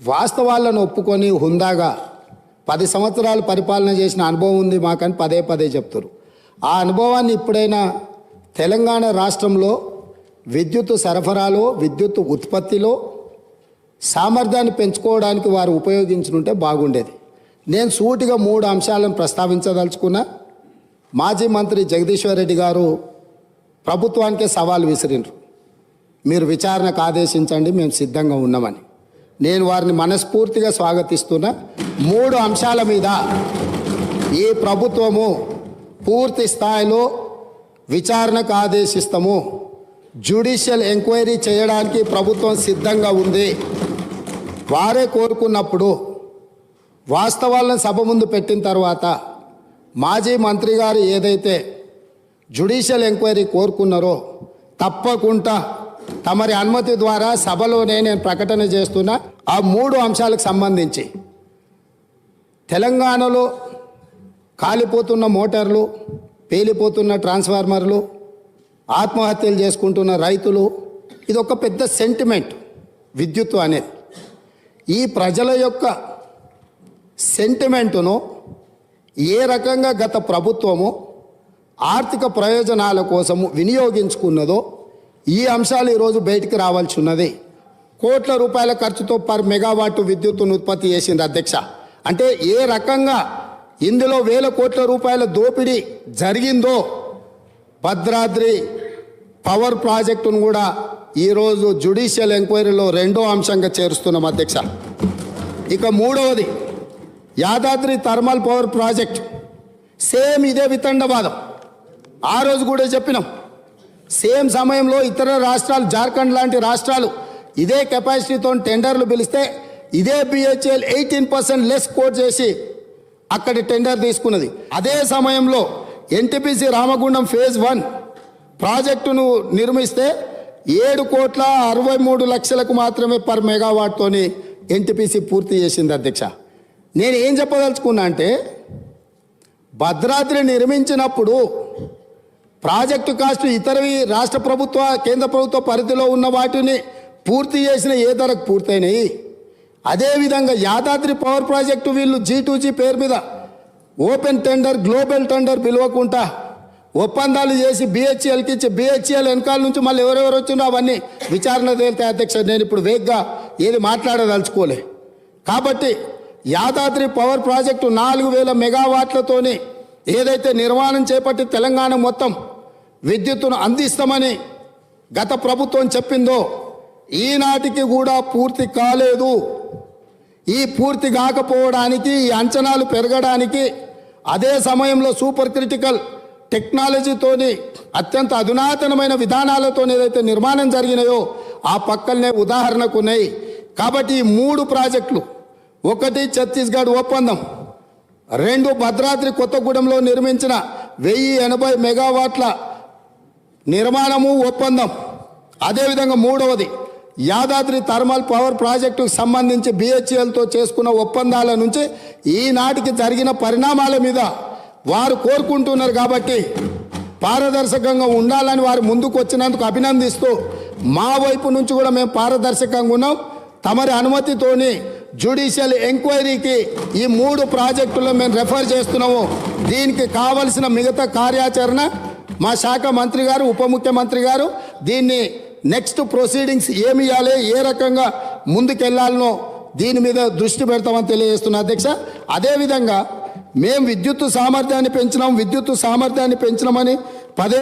వాస్తవాలను ఒప్పుకొని హుందాగా పది సంవత్సరాలు పరిపాలన చేసిన అనుభవం ఉంది మాకని పదే పదే చెప్తారు. ఆ అనుభవాన్ని ఇప్పుడైనా తెలంగాణ రాష్ట్రంలో విద్యుత్ సరఫరాలో విద్యుత్ ఉత్పత్తిలో సామర్థ్యాన్ని పెంచుకోవడానికి వారు ఉపయోగించుంటే బాగుండేది. నేను సూటిగా మూడు అంశాలను ప్రస్తావించదలుచుకున్నా. మాజీ మంత్రి జగదీశ్వర్ రెడ్డి గారు ప్రభుత్వానికే సవాల్ విసిరిండ్రు మీరు విచారణకు ఆదేశించండి మేము సిద్ధంగా ఉన్నామని. నేను వారిని మనస్ఫూర్తిగా స్వాగతిస్తున్న మూడు అంశాల మీద ఈ ప్రభుత్వము పూర్తి స్థాయిలో విచారణకు ఆదేశిస్తాము. జ్యుడిషియల్ ఎంక్వైరీ చేయడానికి ప్రభుత్వం సిద్ధంగా ఉంది. వారే కోరుకున్నప్పుడు వాస్తవాలను సభ ముందు పెట్టిన తర్వాత మాజీ మంత్రి గారు ఏదైతే జ్యుడిషియల్ ఎంక్వైరీ కోరుకున్నారో తప్పకుండా తమరి అనుమతి ద్వారా సభలోనే నేను ప్రకటన చేస్తున్న ఆ మూడు అంశాలకు సంబంధించి తెలంగాణలో కాలిపోతున్న మోటార్లు పేలిపోతున్న ట్రాన్స్ఫార్మర్లు ఆత్మహత్యలు చేసుకుంటున్న రైతులు ఇది ఒక పెద్ద సెంటిమెంట్ విద్యుత్ అనేది. ఈ ప్రజల యొక్క సెంటిమెంటును ఏ రకంగా గత ప్రభుత్వము ఆర్థిక ప్రయోజనాల కోసము వినియోగించుకున్నదో ఈ అంశాలు ఈరోజు బయటికి రావాల్సి ఉన్నది కోట్ల రూపాయల ఖర్చుతో పర్ మెగావాట్ విద్యుత్తును ఉత్పత్తి చేసింది అధ్యక్ష. అంటే ఏ రకంగా ఇందులో వేల కోట్ల రూపాయల దోపిడీ జరిగిందో భద్రాద్రి పవర్ ప్రాజెక్టును కూడా ఈరోజు జ్యుడిషియల్ ఎంక్వైరీలో రెండో అంశంగా చేరుస్తున్నాం అధ్యక్ష. ఇక మూడవది Yadadri thermal power project. Same ఇదే వితండవాదం. ఆ రోజు కూడా చెప్పినాం. సేమ్ సమయంలో ఇతర రాష్ట్రాలు జార్ఖండ్ లాంటి రాష్ట్రాలు ఇదే కెపాసిటీతో టెండర్లు పిలిస్తే ఇదే BHEL eighteen percent less quote చేసి అక్కడి టెండర్ తీసుకున్నది. అదే సమయంలో ఎన్టీపీసీ రామగుండం ఫేజ్ వన్ ప్రాజెక్టును నిర్మిస్తే ఏడు కోట్ల అరవై మూడు లక్షలకు మాత్రమే పర్ మెగావాట్తోని ఎన్టీపీసీ పూర్తి చేసింది అధ్యక్ష. నేను ఏం చెప్పదలుచుకున్నా అంటే భద్రాద్రి నిర్మించినప్పుడు ప్రాజెక్టు కాస్ట్ ఇతరవి రాష్ట్ర ప్రభుత్వ కేంద్ర ప్రభుత్వ పరిధిలో ఉన్న వాటిని పూర్తి చేసిన ఏ ధరకు పూర్తయినాయి? అదేవిధంగా యాదాద్రి పవర్ ప్రాజెక్టు వీళ్ళు జీ టూ జీ పేరు మీద ఓపెన్ టెండర్ గ్లోబల్ టెండర్ పిలవకుండా ఒప్పందాలు చేసి బిహెచ్ఎల్కి ఇచ్చి బిహెచ్ఎల్ వెనకాల నుంచి మళ్ళీ ఎవరెవరు వచ్చిందో అవన్నీ విచారణ తేలితే అధ్యక్ష నేను ఇప్పుడు వేగ్గా ఏది మాట్లాడదలుచుకోలే. కాబట్టి యాదాద్రి పవర్ ప్రాజెక్టు నాలుగు వేల మెగావాట్లతోని ఏదైతే నిర్మాణం చేపట్టి తెలంగాణ మొత్తం విద్యుత్తును అందిస్తామని గత ప్రభుత్వం చెప్పిందో ఈనాటికి కూడా పూర్తి కాలేదు. ఈ పూర్తి కాకపోవడానికి ఈ అంచనాలు పెరగడానికి అదే సమయంలో సూపర్ క్రిటికల్ టెక్నాలజీతోని అత్యంత అధునాతనమైన విధానాలతో ఏదైతే నిర్మాణం జరిగినాయో ఆ పక్కనే ఉదాహరణకు ఉన్నాయి. కాబట్టి ఈ మూడు ప్రాజెక్టులు ఒకటి ఛత్తీస్గఢ్ ఒప్పందం రెండు భద్రాద్రి కొత్తగూడెంలో నిర్మించిన వెయ్యి ఎనభై మెగావాట్ల నిర్మాణము ఒప్పందం. అదేవిధంగా మూడవది యాదాద్రి థర్మల్ పవర్ ప్రాజెక్టుకు సంబంధించి బిహెచ్ఎల్తో చేసుకున్న ఒప్పందాల నుంచి ఈనాటికి జరిగిన పరిణామాల మీద వారు కోరుకుంటున్నారు కాబట్టి పారదర్శకంగా ఉండాలని వారు ముందుకు వచ్చినందుకు అభినందిస్తూ మా వైపు నుంచి కూడా మేము పారదర్శకంగా ఉన్నాం. తమరి అనుమతితోని జ్యుడిషియల్ ఎంక్వైరీకి ఈ మూడు ప్రాజెక్టులు మేము రెఫర్ చేస్తున్నాము. దీనికి కావలసిన మిగతా కార్యాచరణ మా శాఖ మంత్రి గారు ఉప ముఖ్యమంత్రి గారు దీన్ని నెక్స్ట్ ప్రొసీడింగ్స్ ఏమి ఇవ్వాలి ఏ రకంగా ముందుకెళ్ళాలనో దీని మీద దృష్టి పెడతామని తెలియజేస్తున్నా అధ్యక్ష. అదేవిధంగా మేము విద్యుత్ సామర్థ్యాన్ని పెంచినాం విద్యుత్ సామర్థ్యాన్ని పెంచినామని పదే